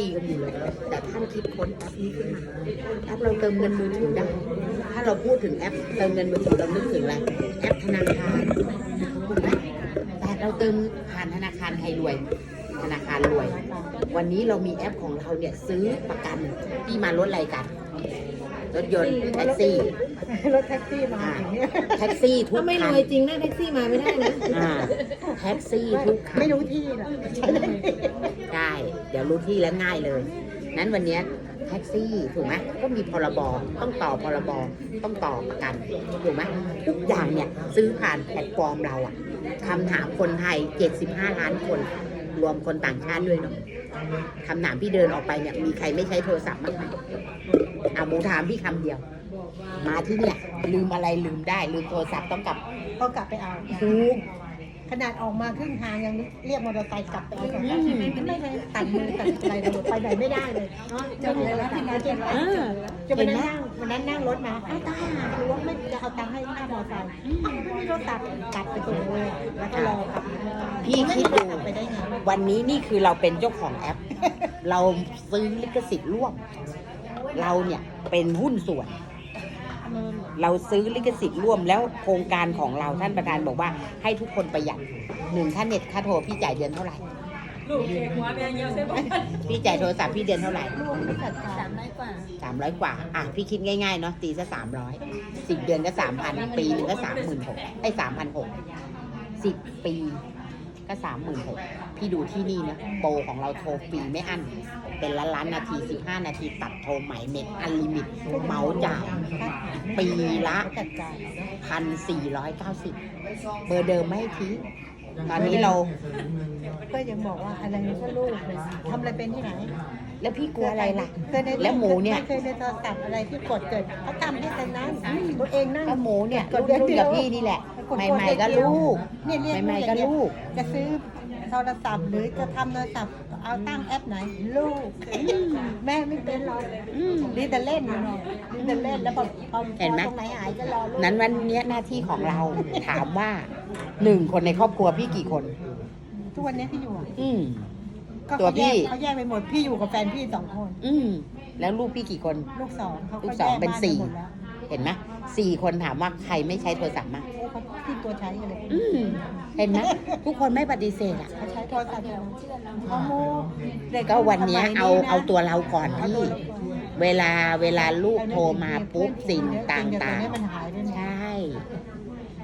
ตีกันอยู่เลยแต่ท่านคิดค้นแอปนี้ขึ้นมาแอปเราเติมเงินมือถือได้ถ้าเราพูดถึงแอปเติมเงินมือถือเรานึกถึงอะไรแอปธนาคารถูกไหมแต่เราเติมผ่านธนาคารไทยรวย ธนาคารรวย วันนี้เรามีแอปของเราเนี่ยซื้อประกันที่มาลดรายกัน รถยนต์แท็กซี่ รถแท็กซี่มาอย่างเงี้ยแท็กซี่ทุกถ้าไม่รคันวยจริงนะแท็กซี่มาไม่ได้นะอ่าแท็กซี่ทุกคัน ไม่รู้ที่หรอกใช่ไหมได้ เดี๋ยวรู้ที่แล้วง่ายเลย นั้นวันเนี้ยแท็กซี่ถูกไหมก็มีพรบต้องต่อพรบต้องต่อประกันถูกไหมทุกอย่างเนี่ยซื้อผ่านแพลตฟอร์มเราอะคำถามคนไทย 75 ล้านคน รวมคนต่างชาติด้วยเนาะคำถามพี่เดินออกไปเนี่ยมีใครไม่ใช้โทรศัพท์บ้างไหม อะหมูถามพี่คำเดียว มาที่เนี่ย ลืมอะไรลืมได้ ลืมโทรศัพท์ต้องกลับก็กลับไปเอาทุกขนาดออกมาครึ่งทางยังเรียกมอเตอร์ไซค์กลับไปเอาก่อนอืมไม่ไม่ตัดมือตัดอะไรเลยไปไหนไม่ได้เลยจะมีอะไรที่นั่นจะอ่าจะไปเห็นไหมนั่งวันนั้นนั่งรถมาอ้าวตายหาคือว่าไม่จะเอาตังค์ให้ค่ามอเตอร์ไซค์อ้าวไม่มีรถตัดกลับไปตรงเลยแล้วก็รอกลับพี่คิดดูกลับไปได้ไงวันนี้นี่คือเราเป็นเจ้าของแอป เราซื้อลิขสิทธิ์ร่วม เราเนี่ยเป็นหุ้นส่วน เราซื้อลิขสิทธิ์ร่วมแล้วโครงการของเราท่านประธานบอกว่าให้ทุกคนประหยัดหนึ่งค่าเน็ตค่าโทรพี่จ่ายเดือนเท่าไหร่ลูกเอกหัวแม่เยอะใช่ไหมพี่จ่ายโทรศัพท์พี่เดือนเท่าไหร่ลูกไม่จัดการสามร้อยกว่าสามร้อยกว่าอะพี่คิดง่ายๆเนาะตีซะสามร้อยสิบเดือนก็สามพันปีหนึ่งก็สามหมื่นหกไอ้สามพันหกสิบปีก็สามหมื่นหกพี่ดูที่นี่นะโปรของเราโทรฟรีไม่อั้น เป็นล้านล้านๆนาทีสิบห้านาทีตัดโทรใหม่เน็ตอันลิมิตเหมาจ่ายปีละจัดการพันสี่ร้อยเก้าสิบเบอร์เดิมไม่ให้ทิ้งตอนนี้เราก็ยังบอกว่าอะไรนี่ก็ลูกทำอะไรเป็นที่ไหน แล้วพี่กลัวอะไรล่ะเคยในแล้วหมูเนี่ยเคยในโทรศัพท์อะไรที่กดเกิดเขาทำให้แต่นั้นตัวเองนั่งก็หมูเนี่ยกรุ่ดนเดือนรุ่นเดีกัยวบพี่นี่แหละกดใหกดม่เดือนๆก็เดียวลูกเนี่ยเรียกใหม่ๆก็ลูกจะซื้อ โทรศัพท์ หรือจะทำโทรศัพท์เอาตั้งแอปไหน ลูกแม่ไม่เป็นหรอกดีแต่เล่นเนาะดีแต่เล่นแล้วพอพอเห็นไหม ตรงไหนหายก็รอลูกนั้นวันเนี้ยหน้าที่ของเรา ถามว่าหนึ่งคนในครอบครัวพี่กี่คน ทุกวันนี้ที่อยู่อะอืม ก็ตัวเขาพี่กเขาแยกไปหมดพี่อยู่กับแฟนพี่สองคน อืม แล้วลูกพี่กี่คน ลูกสองเขาลูก็กแยสองกเป็นบ้าสี่หมดแล้วเห็นไหม สี่คนถามว่าใครไม่ใช้โทรศัพท์มั้งเขาขึ้นตัวใช้กันเลยอืมเห็นไหมทุกคนไม่ปฏิเสธอะ เขาใช้โทรศัพท์เราโอ้โหเด็กก็วันเนี้ยสมัยเอานะเอาตัวเราก่อนเอาพี่ตัวเราก่อนเวลาเวลาลูกโทรมาปุ๊บสิ่งต่างสิ่เดี๋ยวนี้มันหายไปๆเนี่ยใช่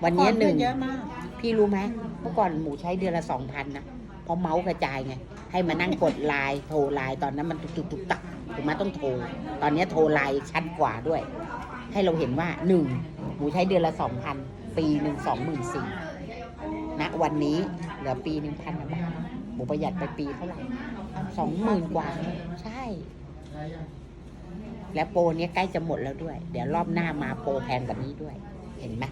วันเนี้ยหนึ่ง เยอะมากพี่รู้ไหมเมื่อก่อนหมูใช้เดือนละสองพันนะเพราะเมาส์กระจายไง ให้มานั่งกดไลน์โทรไลน์ตอนนั้นมันตุกตุกตุกตักถูกไหมต้องโทร ตอนเนี้ยโทรไลน์ชัดกว่าด้วย ให้เราเห็นว่าหนึ่งหมูใช้เดือนละสองพันปีหนึ่งสองหมื่นสี่ณวันนี้เหลือปีหนึ่งพันบาทหมูประหยัดไปปีเท่าไหร่สองหมื่นกว่าใช่ และโปรนี้ใกล้จะหมดแล้วด้วย เดี๋ยวรอบหน้ามาโปรแพงกว่านี้ด้วย เห็นไหม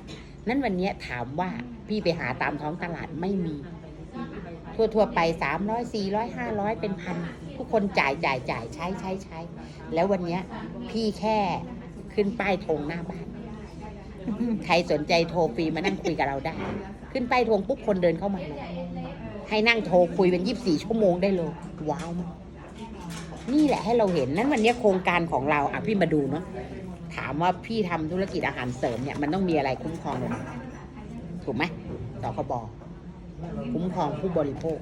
นั้นวันนี้ถามว่าพี่ไปหาตามท้องตลาดไม่มี ทั่วๆไปสามร้อยสี่ร้อยห้าร้อยเป็นพันทุกคนจ่ายจ่ายจ่ายใช้ใช้ใช้ แล้ววันนี้พี่แค่ ขึ้นป้ายธงหน้าบ้าน ใครสนใจโทรฟรีมานั่งคุยกับเราได้ ขึ้นป้ายธงปุ๊บคนเดินเข้ามาเลยให้นั่งโทรคุยเป็นยี่สิบสี่ชั่วโมงได้เลย ว้าวมากนี่แหละให้เราเห็นนั้นวันนี้โครงการของเราอะพี่มาดูเนาะถามว่าพี่ทำธุรกิจอาหารเสริมเนี่ยมันต้องมีอะไรคุ้มครองเราถูกไหมสคบคุ้มครองผู้บริโภค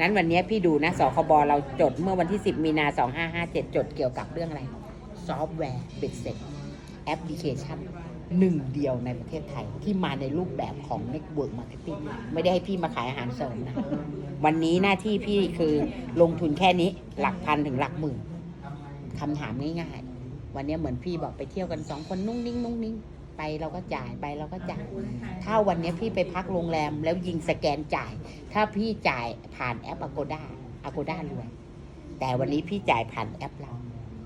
นั้นวันนี้พี่ดูนะสคบเราจดเมื่อวันที่ 10 มีนา 2557 จดเกี่ยวกับเรื่องอะไร ซอฟต์แวร์เบ็ดเสร็จแอปพลิเคชันหนึ่งเดียวในประเทศไทยที่มาในรูปแบบของ Network Marketing ไม่ได้ให้พี่มาขายอาหารเสริมนะ วันนี้หน้าที่พี่คือลงทุนแค่นี้หลักพันถึงหลักหมื่นคำถามง่ายๆ วันนี้เหมือนพี่บอกไปเที่ยวกันสองคนนุ่งนิ่งนุ่งนิ่งไปเราก็จ่ายไปเราก็จ่าย ถ้าวันนี้พี่ไปพักโรงแรมแล้วยิงสแกนจ่าย ถ้าพี่จ่ายผ่านแอป Agoda Agoda รวย แต่วันนี้พี่จ่ายผ่านแอปเรา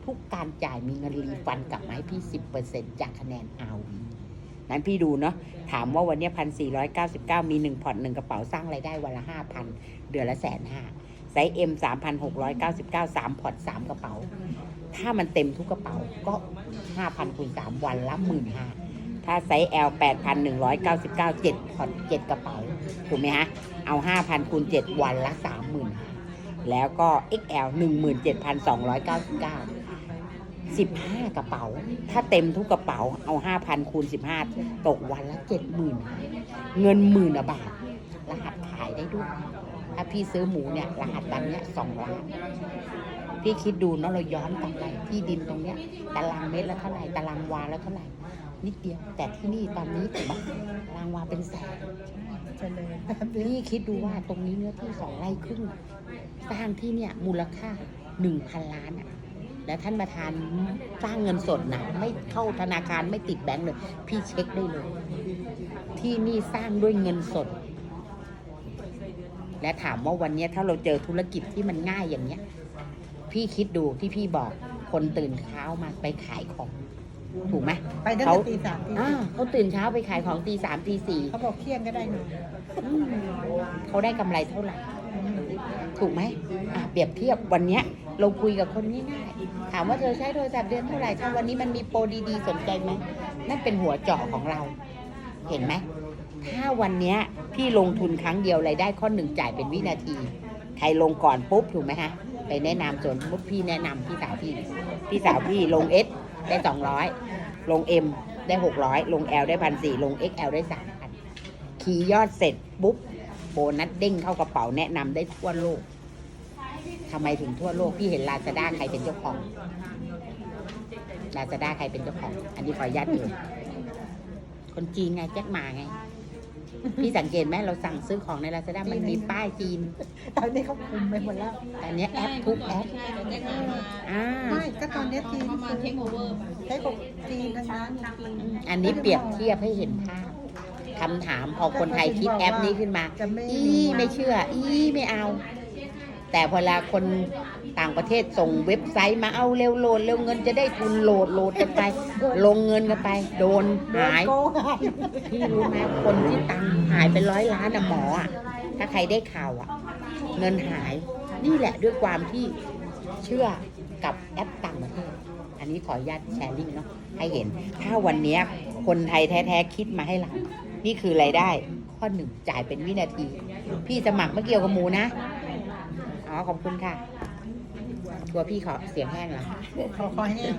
ทุกการจ่ายมีเงินรีฟันกลับมาให้พี่ 10%จากคะแนน RV นั้นพี่ดูเนาะถามว่าวันนี้พันสี่ร้อยเก้าสิบเก้ามีหนึ่งผ่อนหนึ่งกระเป๋าสร้างรายได้วันละห้าพันเดือนละแสนห้าไซส์ M สามพันหกร้อยเก้าสิบเก้าสามผ่อนสามกระเป๋า ถ้ามันเต็มทุกกระเป๋าก็ห้าพันคูณสามวันละหมื่นห้าถ้าไซส์ L 8,199 7ผ่อน7กระเป๋า ถูกไหมฮะ เอา5,000คูณ7วันละ30,000แล้วก็ XL 17,299 15 กระเป๋า ถ้าเต็มทุกกระเป๋าเอา 5,000คูณ15 ตกวันละ70,000 เงินหมื่นบาท รหัสขายได้ด้วย ถ้าพี่ซื้อหมูเนี่ยรหัสตันเนี้ยสองล้านพี่คิดดูเนาะเราย้อนกลับไปที่ดินตรงเนี้ยตารางเมตรละเท่าไหร่ตารางวาละเท่าไหร่นิดเดียว แต่ที่นี่ตอนนี้ถูกไหมตารางวาเป็นแสนเฉลยนี่คิดดูว่าตรงนี้เนื้อที่สองไร่ครึ่งสร้างที่เนี่ยมูลค่าหนึ่งพันล้านอะ แล้วท่านประธานสร้างเงินสดนะไม่เข้าธนาคารไม่ติดแบงก์เลย พี่เช็คได้เลย ที่นี่สร้างด้วยเงินสด และถามว่าวันเนี้ยถ้าเราเจอธุรกิจที่มันง่ายอย่างเนี้ย พี่คิดดูที่พี่บอกคนตื่นเช้ามาไปขายของถูกไหมไปตั้งเขาแต่ตีสามตีอ่าสี่เขาตื่นเช้าไปขายของตีสามตีสี่เขาบอกเที่ยงก็ได้นอนอืมเขาได้กำไรเท่าไหร่ ถูกไหมอะเปรียบเทียบวันเนี้ย เราคุยกับคนง่ายๆถามว่าเธอใช้โทรศัพท์เดือนเท่าไหร่ถ้าวันนี้มันมีโปรดีๆ สนใจไหมนั่นเป็นหัวเจาะของเรา เห็นไหมถ้าวันนี้พี่ลงทุนครั้งเดียวรายได้ข้อหนึ่งจ่ายเป็นวินาที ใครลงก่อนปุ๊บถูกไหมฮะ ไปแนะนำส่วนสมมุติพี่แนะนำพี่สาวพี่ พี่สาวพี่ลงเอสได้สองร้อยลงเอ็มได้หกร้อยลงแอลได้พันสี่ลงเอ็กแอลได้สามพันคีย์ยอดเสร็จปุ๊บโบนัสเด้งเข้ากระเป๋าแนะนำได้ทั่วโลก ทำไมถึงทั่วโลกพี่เห็นลาซาด้าใครเป็นเจ้าของลาซาด้าใครเป็นเจ้าของ อันนี้ขออนุญาตเองคนจีนไงแจ็คหมาไง พี่สังเกตไหมเราสั่งซื้อของในลาซาด้ามันมีป้ายจีน ตอนนี้เขาคุมไปหมดแล้วแต่อันเนี้ยแอปทุกแอปใช่แต่แจ็คมามาอ่าไม่ก็ตอนนี้จีนเขามาเทคโอเวอร์ใช้ของจีนทั้งนั้นอันนี้เปรียบเทียบให้เห็นภาพคำถามพอคนไทยคิดแอปนี้ขึ้นมาจะไม่อีไม่เชื่อ อีไม่เอา แต่พอเวลาคนต่างประเทศส่งเว็บไซต์มาเอาเร็วโหลดเร็วเงินจะได้ทุนโหลดโหลดกันไป ลงเงินกันไป โดนหายพี่รู้ไหมคนที่ตังค์หายเป็นร้อยล้านอะหมออะถ้าใครได้ข่าวอะเงินหายนี่แหละด้วยความที่เชื่อกับแอปต่างประเทศอันนี้ขออนุญาตแชร์ลิงเนาะให้เห็น ถ้าวันนี้คนไทยแท้ๆคิดมาให้เรา นี่คือรายได้ ข้อหนึ่งจ่ายเป็นวินาที พี่สมัครไม่เกี่ยวกับหมูนะ อ๋อขอบคุณค่ะทัวร์พี่ขอเสียงแห้งเหรอขอคอยเนี่ย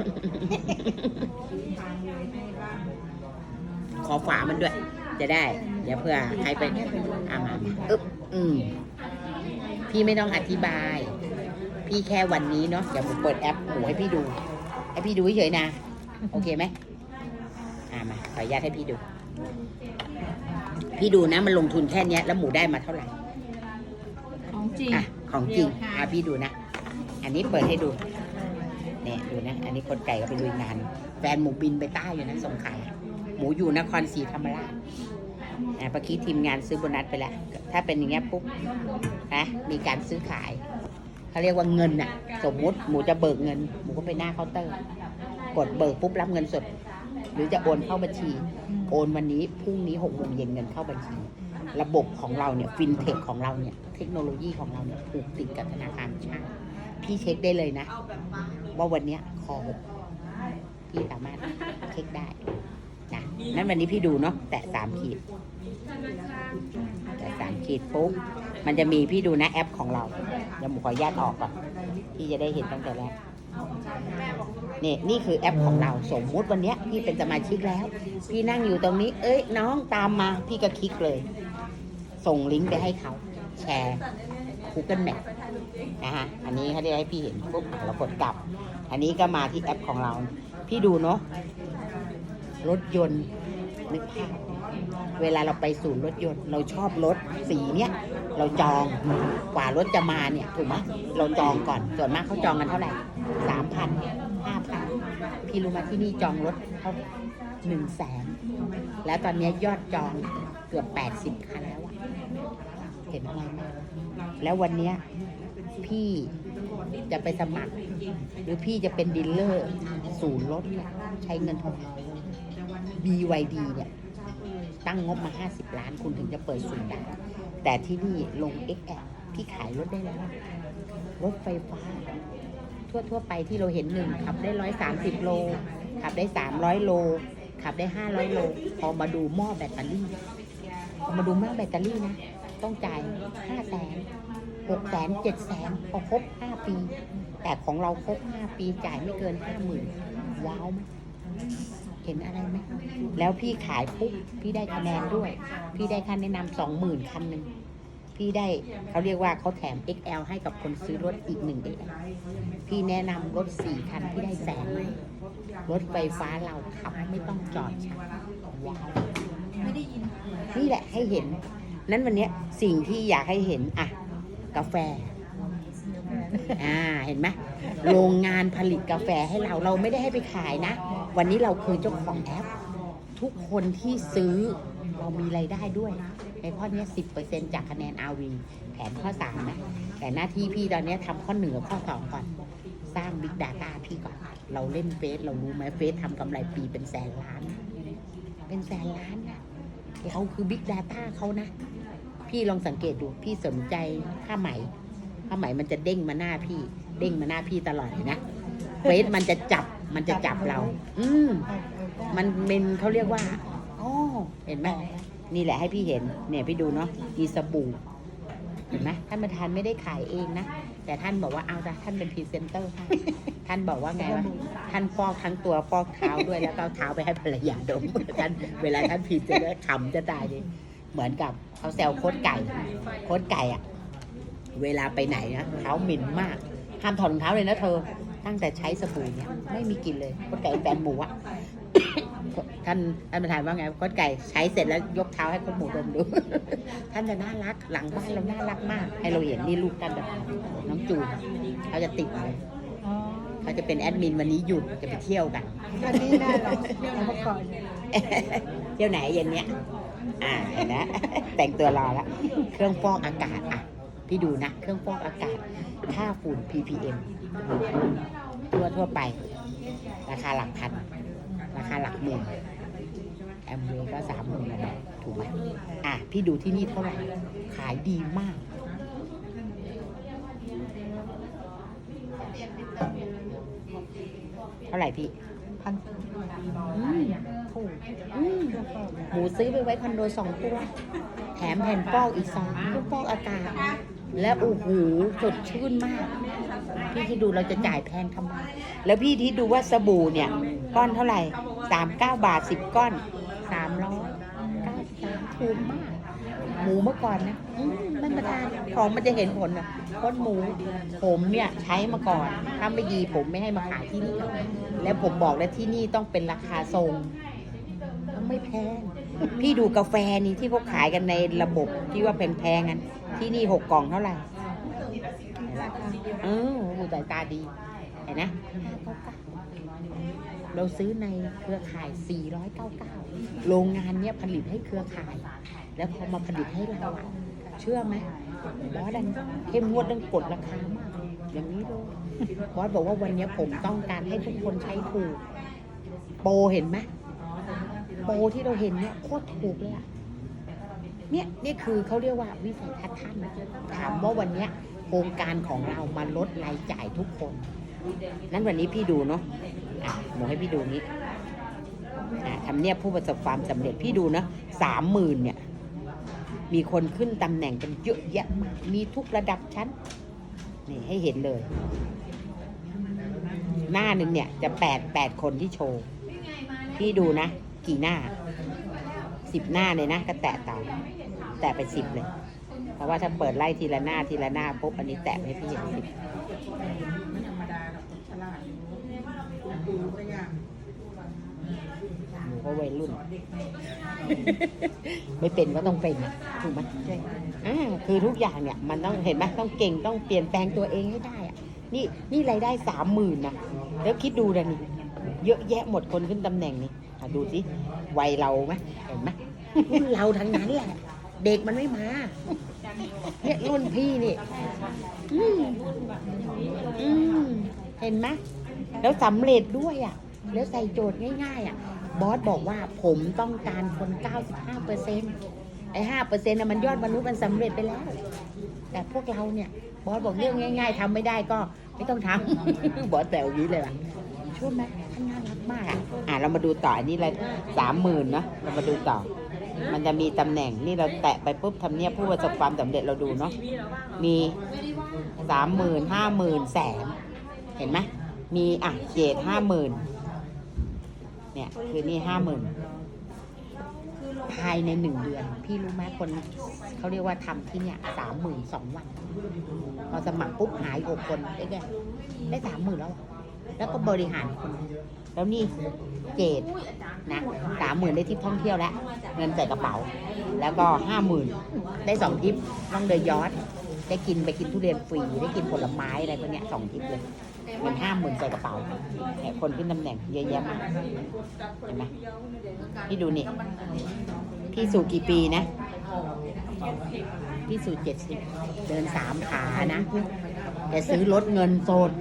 ขอฝามันด้วย จะได้ เดี๋ยวเผื่อใครไปอามาอึ๊บอืมพี่ไม่ต้องอธิบาย พี่แค่วันนี้เนาะเดี๋ยวผมเปิดแอปหมูให้พี่ดูให้พี่ดูเฉยๆนะ โอเคไหมอ่ามาขออนุญาตให้พี่ดู พี่ดูนะมันลงทุนแค่เนี้ยแล้วหมูได้มาเท่าไหร่ของจริงอะ ของจริงอะพี่ดูนะ อันนี้เปิดให้ดูเนี่ยดูนะ อันนี้คนไก่ก็ไปลุยงาน แฟนหมูบินไปใต้อยู่นะสงขลาหมูอยู่นครศรีธรรมราชอะเมื่อกี้ทีมงานซื้อโบนัสไปแล้ว ถ้าเป็นอย่างเงี้ยปุ๊บนะมีการซื้อขายเขาเรียกว่าเงินน่ะ สมมุติหมูจะเบิกเงิน หมูก็ไปหน้าเคาน์เตอร์ กดเบิกปุ๊บรับเงินสด หรือจะโอนเข้าบัญชี โอนวันนี้พรุ่งนี้หกโมงเย็นเงินเข้าบัญชี ระบบของเราเนี่ยฟินเทคของเราเนี่ยเทคโนโลยีของเราเนี่ยผูกติดกับธนาคารชาติพี่เช็คได้เลยนะ ว่าวันเนี้ยคอหกพี่สามารถเช็คได้นะนั้นวันนี้พี่ดูเนาะแตะสามขีดแตะสามขีดปุ๊บมันจะมีพี่ดูนะแอปของเราเดี๋ยวหมูขออนุญาตออกก่อนพี่จะได้เห็นตั้งแต่แรกนี่นี่คือแอปของเราสมมุติวันนี้พี่เป็นสมาชิกแล้ว พี่นั่งอยู่ตรงนี้ เอ้ยน้องตามมาพี่ก็คลิกเลย ส่งลิงก์ไปให้เขา แชร์ Google Map นะฮะอันนี้เขาได้ให้พี่เห็นปุ๊บเรากดกลับ อันนี้ก็มาที่แอปของเรา พี่ดูเนาะรถยนต์นึกภาพเวลาเราไปศูนย์รถยนต์ เราชอบรถสีเนี้ยเราจองกว่ารถจะมาเนี่ยถูกไหมเราจองก่อนส่วนมากเขาจองกันเท่าไหร่สามพันห้าพันพี่รู้ไหมที่นี่จองรถเขาหนึ่งแสนแล้วตอนนี้ยอดจองเกือบแปดสิบคันแล้ว เห็นอะไรไหมแล้ววันเนี้ยพี่จะไปสมัคร หรือพี่จะเป็นดีลเลอร์ศูนย์รถเนี่ยใช้เงินเท่าไหร่ BYD เนี่ยตั้งงบมา 50 ล้านคุณถึงจะเปิดศูนย์ได้แต่ที่นี่ลง XL ที่ขายรถได้แล้ว รถไฟฟ้า ทั่วทั่วไปที่เราเห็นหนึ่งขับได้130โล ขับได้300โล ขับได้500โล พอมาดูหม้อแบตเตอรี่ พอมาดูหม้อแบตเตอรี่นะ ต้องจ่าย5แสนหกแสนเจ็ดแสนพอครบห้าปี แต่ของเราครบห้าปีจ่ายไม่เกินห้าหมื่นว้าวไหมเห็นอะไรไหมแล้วพี่ขายปุ๊บพี่ได้คะแนนด้วย พี่ได้ค่าแนะนำสองหมื่นคันหนึ่งพี่ได้เขาเรียกว่าเขาแถม XL ให้กับคนซื้อรถอีกหนึ่ง XL พี่แนะนำรถสี่คันพี่ได้แสนรถไฟฟ้าเราขับไม่ต้องจอดชาร์จว้าวนี่แหละให้เห็น นั้นวันนี้สิ่งที่อยากให้เห็นอะกาแฟอ่าเห็นไหมโรงงานผลิตกาแฟให้เราเราไม่ได้ให้ไปขายนะ วันนี้เราคือเจ้าของแอป ทุกคนที่ซื้อเรามีไรายได้ด้วย ในข้อนี้สิบเปอร์เซ็นจากคะแนน RV แผนข้อสามนะแต่หน้าที่พี่ตอนนี้ทำข้อหนึ่งกับข้อสองก่อน สร้าง Big Data พี่ก่อน เราเล่นเฟซเรารู้ไหมเฟซทำกำไรปีเป็นแสนล้าน เป็นแสนล้านนะ เราคือ Big Data เขานะ พี่ลองสังเกตดูพี่สนใจผ้าไหมผ้าไหมมันจะเด้งมาหน้าพี่ เด้งมาหน้าพี่ตลอดเลยนะเฟซมันจะจับมันจะจับเรา อืมมันเป็นเขาเรียกว่าอ๋อเห็นไหมนี่แหละให้พี่เห็น เนี่ยพี่ดูเนาะมีสบู่เห็นไหมท่านประธานไม่ได้ขายเองนะ แต่ท่านบอกว่าเอาจ้ะท่านเป็นพรีเซนเตอร์ให้ท่านบอกว่าไงวะท่านฟอกทั้งตัวฟอกเท้าด้วยแล้วก็เอาเท้าไปให้ภรรยาดมท่านเวลาท่านพรีเซนเตอร์ขำจะตายเลย เหมือนกับเขาแซวโคตรไก่ โคตรไก่อะเวลาไปไหนนะเท้าเหม็นมากห้ามถอดรองเท้าเลยนะเธอ ตั้งแต่ใช้สบู่เนี่ยไม่มีกลิ่นเลยโคตรไก่แฟนหมูอะท่านท่านประธานว่าไงโคตรไก่ใช้เสร็จแล้วยกเท้าให้คนหมูดมดู ท่านจะน่ารักหลังบ้านเราน่ารักมาก ให้เราเห็นนี่ลูกท่านประธานน้องจูนเขาจะติดเลยอ๋อเขาจะเป็นแอดมินวันนี้หยุดจะไปเที่ยวกันอันนี้น่ารักเอามาก่อนเที่ยวไหนเย็นเนี้ย อ่าเห็นนะแต่งตัวรอละเครื่องฟอกอากาศอะ พี่ดูนะ เครื่องฟอกอากาศค่าฝุ่น ppm ทั่วทั่วไป ราคาหลักพัน ราคาหลักหมื่นแอมเวย์ก็สามหมื่นแล้วถูกไหมอะ พี่ดูที่นี่เท่าไหร่ ขายดีมาก เท่าไหร่พี่พันอืม ถูกอืมหมูซื้อไปไว้คอนโดสองตัวแถมแผ่นฟอกอีกสองเครื่องฟอกอากาศ และโอ้โหสดชื่นมาก พี่ที่ดูเราจะจ่ายแพงทำไมแล้วพี่ที่ดูว่าสบู่เนี่ย ก้อนเท่าไหร่สามเก้าบาทสิบก้อนสามร้อยเก้าสามถูกมาก หมูเมื่อก่อนนะอืมท่านประธานของมันจะเห็นผลอะก้นหมู ผมเนี่ยใช้มาก่อน ถ้าไม่ดีผมไม่ให้มาขายที่นี่ แล้วผมบอกแล้วที่นี่ต้องเป็นราคาทรง ไม่แพง พี่ดูกาแฟนี่ที่เขาขายกันในระบบที่ว่าแพงๆกันที่นี่หกกล่องเท่าไหร่เห็นปะเออหูสายตาดีเห็นนะเราซื้อในเครือข่าย 499 โรงงานเนี้ยผลิตให้เครือข่าย แล้วพอมาผลิตให้เราอะเชื่อไหมบอสดันเข้มงวดเรื่องกดราคามากอย่างนี้เลยบอสบอกว่าวันเนี้ยผมต้องการให้ทุกคนใช้ถูก โปรเห็นไหม โปที่เราเห็นเนี่ยโคตรถูกเลยอะเนี่ยนี่คือเขาเรียกว่าวิสัยทัศน์ท่านถามว่าวันเนี้ยโครงการของเรามาลดรายจ่ายทุกคน นั้นวันนี้พี่ดูเนาะอะหนูให้พี่ดูนี้อะทำเนียบผู้ประสบความสำเร็จพี่ดูนะสามหมื่นเนี่ย มีคนขึ้นตำแหน่งกันเยอะแยะมากมีทุกระดับชั้น นี่ให้เห็นเลย หน้าหนึ่งเนี่ยจะแปดแปดคนที่โชว์ พี่ดูนะ กี่หน้าสิบหน้าเลยนะก็แตะต่าแตะไปสิบเลย เพราะว่าถ้าเปิดไล่ทีละหน้าทีละหน้าปุ๊บอันนี้แตะให้พี่เห็นสิบไม่ธรรมดาหรอกฉลาดดูตัวอย่างหนูก็วัยรุ่น ไม่เป็นก็ต้องเป็นถูกไหมอ่าคือทุกอย่างเนี่ย มันต้องเห็นไหมต้องเก่งต้องเปลี่ยนแปลงตัวเองให้ได้อะนี่นี่รายได้สามหมื่นนะแล้วคิดดูนะนี่เยอะแยะหมดคนขึ้นตำแหน่งนี่อ่ะดูสิวัยเราไหมเห็นไหมรุ่นเราทั้งนั้นแหละ เด็กมันไม่มาเนี่ยรุ่นพี่นี่อืมอืมเห็นไหมแล้วสำเร็จด้วยอะ แล้วใส่โจทย์ง่ายๆ อะ บอสบอกว่าผมต้องการคน 95เปอร์เซ็นต์ไอ้5เปอร์เซ็นต์มันยอดมนุษย์มันสำเร็จไปแล้ว แต่พวกเราเนี่ย บอสบอกเรื่องง่าย ๆทำไม่ได้ก็ไม่ต้องทำบอสแต่อย่างนี้เลยล่ะช่วยไหม นน่ารักมากอะอะเรามาดูต่ออันนี้เลยสามหมื่นเนาะเรามาดูต่อ มันจะมีตำแหน่งนี่เราแตะไปปุ๊บทำเนียบผู้ประสบความสำเร็จเราดูเนาะมีสามหมื่นห้าหมื่นแสนเห็นไหมมีอะเกรดห้าหมื่นเนี่ยคือนี่ห้าหมื่นภายในหนึ่งเดือน พี่รู้ไหมคนเขาเรียกว่าทำที่เนี่ยสามหมื่นสองวันพอสมัครปุ๊บหายหกคนได้ไงได้สามหมื่นแล้ว แล้วก็บริหารคนแล้วนี่เกรดนะสามหมื่นได้ทริปท่องเที่ยวแล้ว เงินใส่กระเป๋า แล้วก็ห้าหมื่นได้สองทริปต้องเดยยอดได้กินไปกินทุเรียนฟรี ได้กินผลไม้อะไรพวกเนี้ยสองทริปเลยเงินห้าหมื่นใส่กระเป๋าเนี่ยคนขึ้นตำแหน่งเยอะแยะมากเห็นไหมพี่ดูนี่พี่สู่กี่ปีนะพี่สู่เจ็ดสิบเดินสามขานะแกซื้อรถเงินสด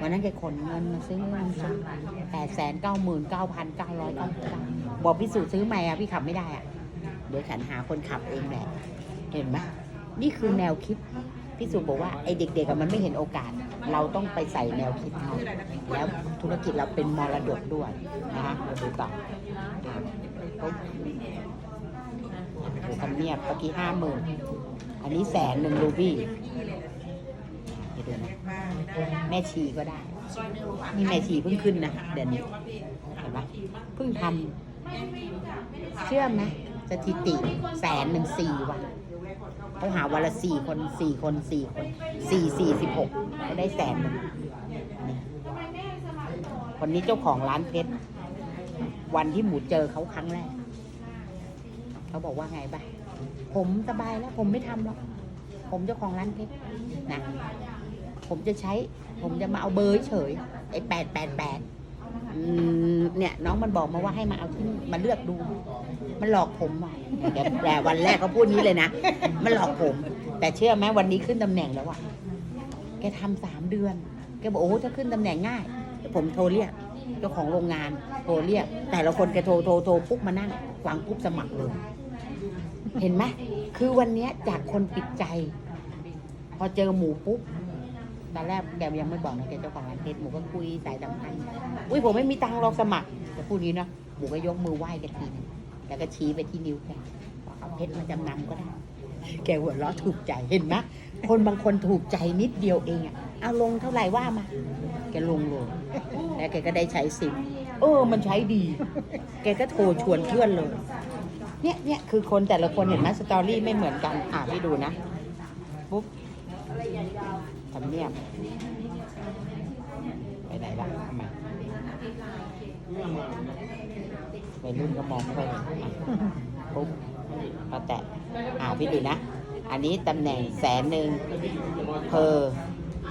วันนั้นแกขนเงินมาซื้อเงินแปดแสนเก้าหมื่นเก้าพันเก้าร้อยเก้าเก้าบอกพี่สู่ซื้อใหม่อะพี่ขับไม่ได้อะเดี๋ยวฉันหาคนขับเองแหละ เห็นไหมนี่คือแนวคิดพี่สุบอกว่าไอ้เด็กๆมันไม่เห็นโอกาส เราต้องไปใส่แนวคิดเขาแล้วธุรกิจเราเป็นมรดกด้วยนะคะเราดูต่ออะปุ๊บดูทำเนียบเมื่อกี้ห้าหมื่นอันนี้แสนหนึ่งรูบี้ไปดูนะ แม่ชีก็ได้ นี่แม่ชีเพิ่งขึ้นนะเดือนนี้เห็นปะเพิ่งทำเชื่อไหมสถิติแสนหนึ่งสี่วันเขาหาวันละสี่คนสี่คนสี่คนสี่สี่สิบหกก็ได้แสนหนึ่งคนนี้เจ้าของร้านเพชรวันที่หมูเจอเขาครั้งแรกเขาบอกว่าไงบ้างผมสบายแล้ว ผมไม่ทำหรอกผมเจ้าของร้านเพชรนะ ผมจะใช้ ผมจะมาเอาเบอร์เฉยไอ้แปดแปดแปดเนี่ย น้องมันบอกมาว่าให้มาเอาที่นี่มาเลือกดู มันหลอกผมว่ะแต่แต่วันแรกเขาพูดนี้เลยนะ มันหลอกผม แต่เชื่อไหมวันนี้ขึ้นตำแหน่งแล้วอะแกทำสามเดือน แกบอกโอ้ถ้าขึ้นตำแหน่งง่าย ผมโทรเรียกเจ้าของโรงงานโทรเรียก แต่ละคนแกโทรโทรโทรปุ๊บมานั่งฟังปุ๊บสมัครเลย เห็นไหมคือวันนี้จากคนปิดใจ พอเจอหมูปุ๊บ ตอนแรกแกยังไม่บอกนะแกเจ้าของร้านเพชรหมูก็คุยสายสัมพันธ์อุ้ยผมไม่มีตังค์ลองสมัครจะพูดนี้เนาะหมูก็ยกมือไหว้แกทีนึงแล้วก็ชี้ไปที่นิ้วแกบอกเอาเพชรมาจำนำก็ได้ แกหัวเราะถูกใจเห็นไหมคนบางคนถูกใจนิดเดียวเองอะเอาลงเท่าไหร่ว่ามา แกลงเลยแล้วแกก็ได้ใช้สิมเออ มันใช้ดี แกก็โทรชวนเพื่อนเลย เนี่ยเนี่ยคือคนแต่ละคนเห็นไหมสตอรี่ไม่เหมือนกันอ่าให้ดูนะปุ๊บ ทำเนียบไปไหนล่ะทำไมวัยรุ่นก็มองไม่ค่อยปุ๊บก็แตะอ่าพี่ดูนะ อันนี้ตำแหน่งแสนหนึ่งเพอ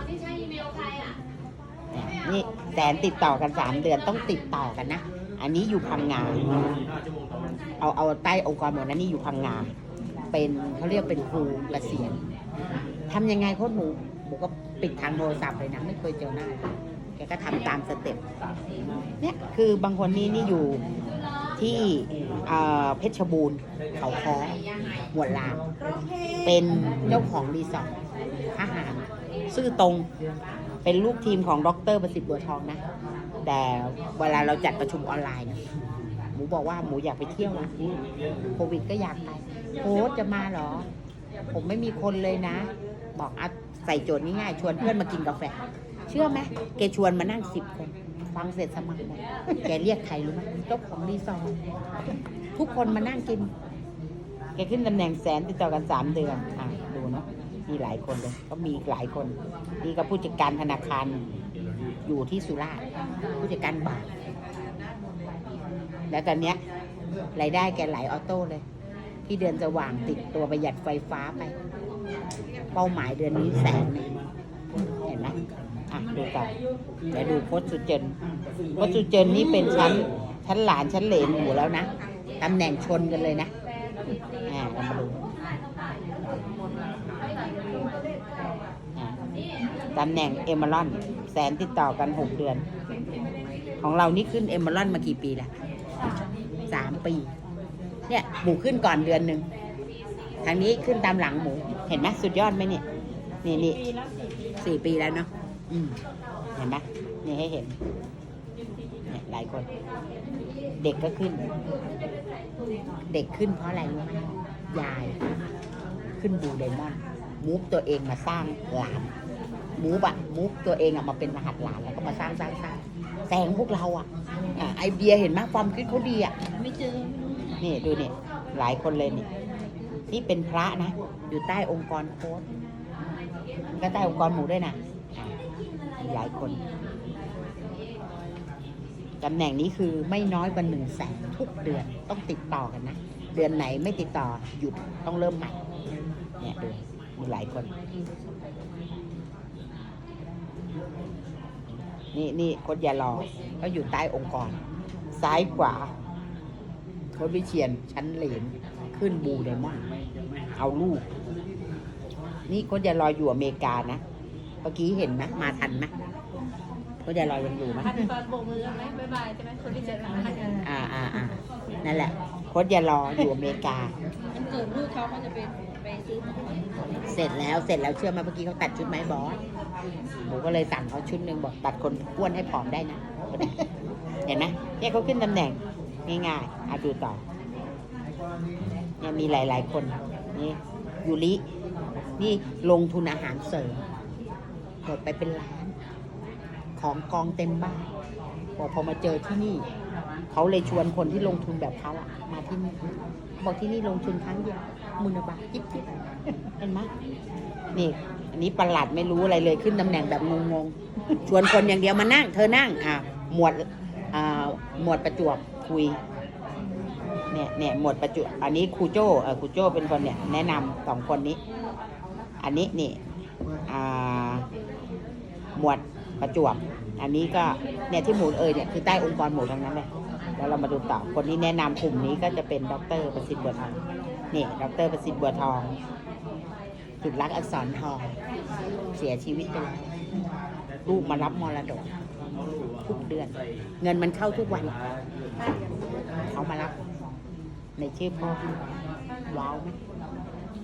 เนี่ยนี่แสนติดต่อกันสามเดือนต้องติดต่อกันนะ อันนี้อยู่พังงาเอาเอาใต้องค์กรหมดนะนี่อยู่พังงาเป็นเขาเรียกเป็นครูเกษียณทำยังไงโค้ชหมู หมูก็ปิดทางโทรศัพท์เลยนะไม่เคยเจอหน้าเลยแกก็ทำตามสเต็ปเนี่ยคือบางคนนี่นี่อยู่ที่เพชรบูรณ์เขาค้อหัวลามเป็นเจ้าของรีสอร์ททหารซื่อตรงเป็นลูกทีมของดรประสิทธิ์บัวทองนะ แต่เวลาเราจัดประชุมออนไลน์หมูบอกว่าหมูอยากไปเที่ยวอะโควิดก็อยากไปโค้ชจะมาเหรอ ผมไม่มีคนเลยนะ บอกอะ ใส่โจทย์ง่ายๆชวนเพื่อนมากินกาแฟ เชื่อไหมแกชวนมานั่งสิบคนฟังเสร็จสมัครหมดแกเรียกใครรู้ไหมเจ้าของรีสอร์ททุกคนมานั่งกิน แกขึ้นตำแหน่งแสนติดต่อกันสามเดือนอะดูเนาะมีหลายคนเลย ก็มีหลายคนนี่ก็ผู้จัดการธนาคารอยู่ที่สุราษฎร์ผู้จัดการบาทแล้วตอนเนี้ยรายได้แกไหลออโต้เลย ที่เดือนสว่างติดตัวประหยัดไฟฟ้าไป เป้าหมายเดือนนี้แสนหนึ่งเห็นไหมอะดูต่อเดี๋ยวดูโคชสุเจนโคชสุเจนนี่เป็นชั้น ชั้นหลานชั้นเหลนอยู่แล้วนะตำแหน่งชนกันเลยนะอ่าเรามาดูอ่าตำแหน่งเอมอรอนแสนติดต่อกันหกเดือน ของเรานี่ขึ้นเอมอรอนมากี่ปีล้วสามปี เนี่ยหมูขึ้นก่อนเดือนหนึ่ง ทางนี้ขึ้นตามหลังหมู เห็นไหมสุดยอดไหมเนี่ย นี่นี่สี่ปีแล้วเนาะอืมเห็นไหมนี่ให้เห็นเนี่ยหลายคน เด็กก็ขึ้น เด็กขึ้นเพราะอะไรรู้ไหมยาย ขึ้นบูไดมอนด์มูฟตัวเองมาสร้างหลานมูฟอะมูฟตัวเองอะมาเป็นรหัสหลานแล้วก็มาสร้างสร้างสร้างแซงพวกเราอะอะไอเดียเห็นไหมความคิดเขาดีอะไม่เจอนี่ดูนี่หลายคนเลยนี่ นี่เป็นพระนะ อยู่ใต้องค์กรโค้ดก็ใต้องค์กรหมู่ด้วยนะมีหลายคนตำแหน่งนี้คือไม่น้อยกว่าหนึ่งแสนทุกเดือนต้องติดต่อกันนะ เดือนไหนไม่ติดต่อหยุดต้องเริ่มใหม่ เนี่ยดูมีหลายคน นี่นี่โคดยารอเขาอยู่ใต้องค์กร ซ้ายขวา โค้ดวิเชียนชั้นเหลนขึ้นบูไดมอนด์เอาลูก นี่โค้ดยารออยู่อเมริกานะเมื่อกี้เห็นไหมมาทันไหมโค้ดยารอยังอยู่ไหมพันตอนโบกมือไหมบ๊ายบายใช่ไหมคนที่เจอกันนะอ่าอ่าอ่านั่นแหละโค้ดยารออยู่อเมริกามันเกิดลูกเขาเขาจะไปไปซื้อของเสร็จแล้วเสร็จแล้วเชื่อไหมาเมื่อกี้เขาตัดชุดไหมบอสหนูก็เลยสั่งเขาชุดหนึ่งบอกตัดคนอ้วนให้ผอมได้นะ เห็นไหมเนี่ยเขาขึ้นตำแหน่ง ง่ายๆอาดูต่อเนี่ยมีหลาย ๆ คนนี่ยูรินี่ลงทุนอาหารเสริมหมดไปเป็นล้าน ของกองเต็มบ้านบอกพอมาเจอที่นี่ เขาเลยชวนคนที่ลงทุนแบบเขาอะมาที่นี่บอกที่นี่ลงทุนครั้งเดียวมืนบาทจิ๊บจิ๊บเห็นไหมนี่ อันนี้ประหลัดไม่รู้อะไรเลยขึ้นตำแหน่งแบบงงๆ ชวนคนอย่างเดียวมานั่ง เธอนั่งอะหมวดอ่าหมวดประจวบ คุย เนี่ยเนี่ยหมวดประจวบอันนี้ครูโจ้เออครูโจ้เป็นคนเนี่ยแนะนำสองคนนี้ อันนี้นี่อ่าหมวดประจวบ อันนี้ก็เนี่ยที่หมูเอยเนี่ยคือใต้องค์กรหมูทั้งนั้นเลยแล้วเรามาดูต่อคนที่แนะนำกลุ่มนี้ก็จะเป็นดรประสิทธิ์บัวทองนี่ดรประสิทธิ์บัวทองจุดรักอักษรทอง เสียชีวิตไปแล้วลูกมารับมรดก ทุกเดือน เงินมันเข้าทุกวัน เขามารับ ในชื่อพ่อว้าวไหม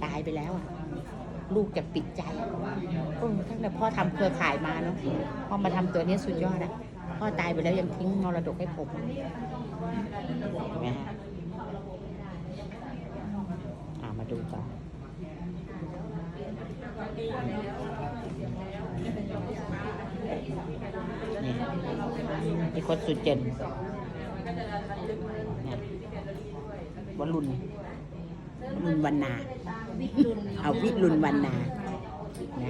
ตายไปแล้วอะ ลูกจะปิดใจตั้งแต่พ่อทำเครือข่ายมาเนาะพ่อมาทำตัวนี้สุดยอดอะ พ่อตายไปแล้วยังทิ้งมรดกให้ผมเห็นไหมฮะมาดูต่อ นี่โคตรสุดเจนเนี่ยวรุณวรุณวันนาวิกลุนเอาวิรุณวันนานะ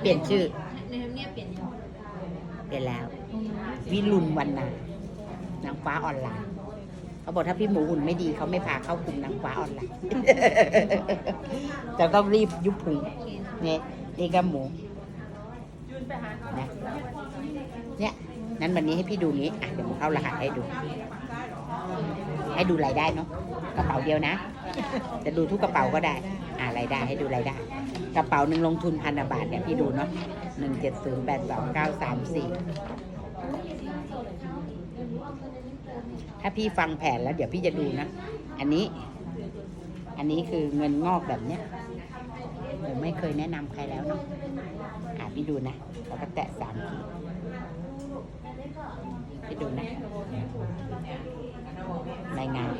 เปลี่ยนชื่อในทำเนียบเปลี่ยนยังเปลี่ยนแล้ว วิรุณวันนานางฟ้าออนไลน์เขาบอกถ้าพี่หมูหุ่นไม่ดีเขาไม่พาเข้ากลุ่มนางฟ้าออนไลน์จะต้องรีบยุบพุงเนี่ยนี่ก็หมูนะเนี่ย นั้นวันนี้ให้พี่ดูงี้อะเดี๋ยวผมเข้ารหัสให้ดู ให้ดูรายได้เนาะกระเป๋าเดียวนะ จะดูทุกกระเป๋าก็ได้ อ่ารายได้ให้ดูรายได้ กระเป๋าหนึ่งลงทุนพันบาทเนี่ยพี่ดูเนาะหนึ่งเจ็ดศูนย์แปดสองเก้าสามสี่ถ้าพี่ฟังแผนแล้วเดี๋ยวพี่จะดูนะ อันนี้ อันนี้คือเงินงอกแบบเนี้ยผมไม่เคยแนะนำใครแล้วเนาะอ่าพี่ดูนะ แล้วก็แตะสามที พี่ดูนะ รายงาน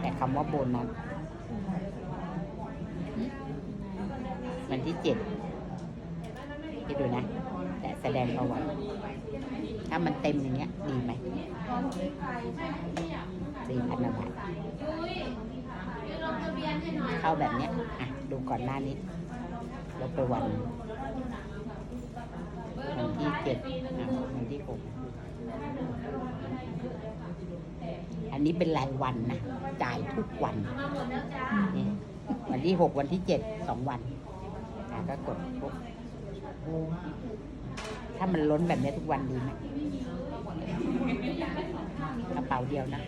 แต่คำว่าโบนัสวันที่เจ็ดพี่ดูนะ แต่แสดงประวัติ ถ้ามันเต็มอย่างเงี้ย ดีไหมสี่พันบาทเข้าแบบเนี้ย อะ ดูก่อนหน้านี้ลบไปวันวัน ที่เจ็ดอะวันที่หกอันนี้เป็นรายวันนะ จ่ายทุกวันนี่วันที่หกวันที่เจ็ดสองวันอะก็กดปุ๊บถ้ามันล้นแบบนี้ทุกวันดีไหมกระเป๋าเดียวนะ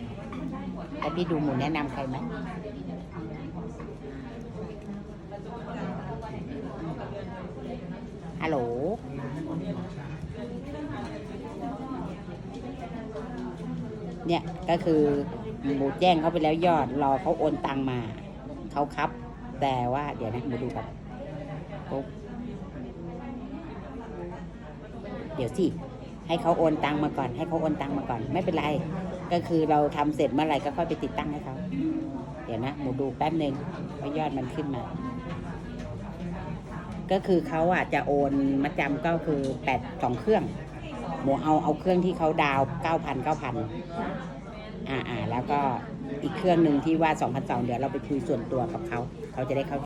แต่พี่ดูหมูแนะนำใครไหมฮัลโหล เนี่ยก็คือหมูแจ้งเขาไปแล้วยอดรอเขาโอนตังมาเขาครับ แต่ว่าเดี๋ยวนะมาดูกันปุ๊บเดี๋ยวสิให้เขาโอนตังมาก่อน ให้เขาโอนตังมาก่อน ไม่เป็นไร ก็คือเราทำเสร็จเมื่อไหร่ก็ค่อยไปติดตั้งให้เขาเดี๋ยวนะหมูดูแป๊บหนึ่งว่ายอดมันขึ้นมา ก็คือเขาอะจะโอนมาจำก็คือแปดสองเครื่อง หมูเอาเอาเครื่องที่เขาดาวเก้าพันเก้าพันอ่าอ่าแล้วก็อีกเครื่องหนึ่งที่ว่าสองพันสองเดี๋ยวเราไปคุยส่วนตัวกับเขา เขาจะได้เข้า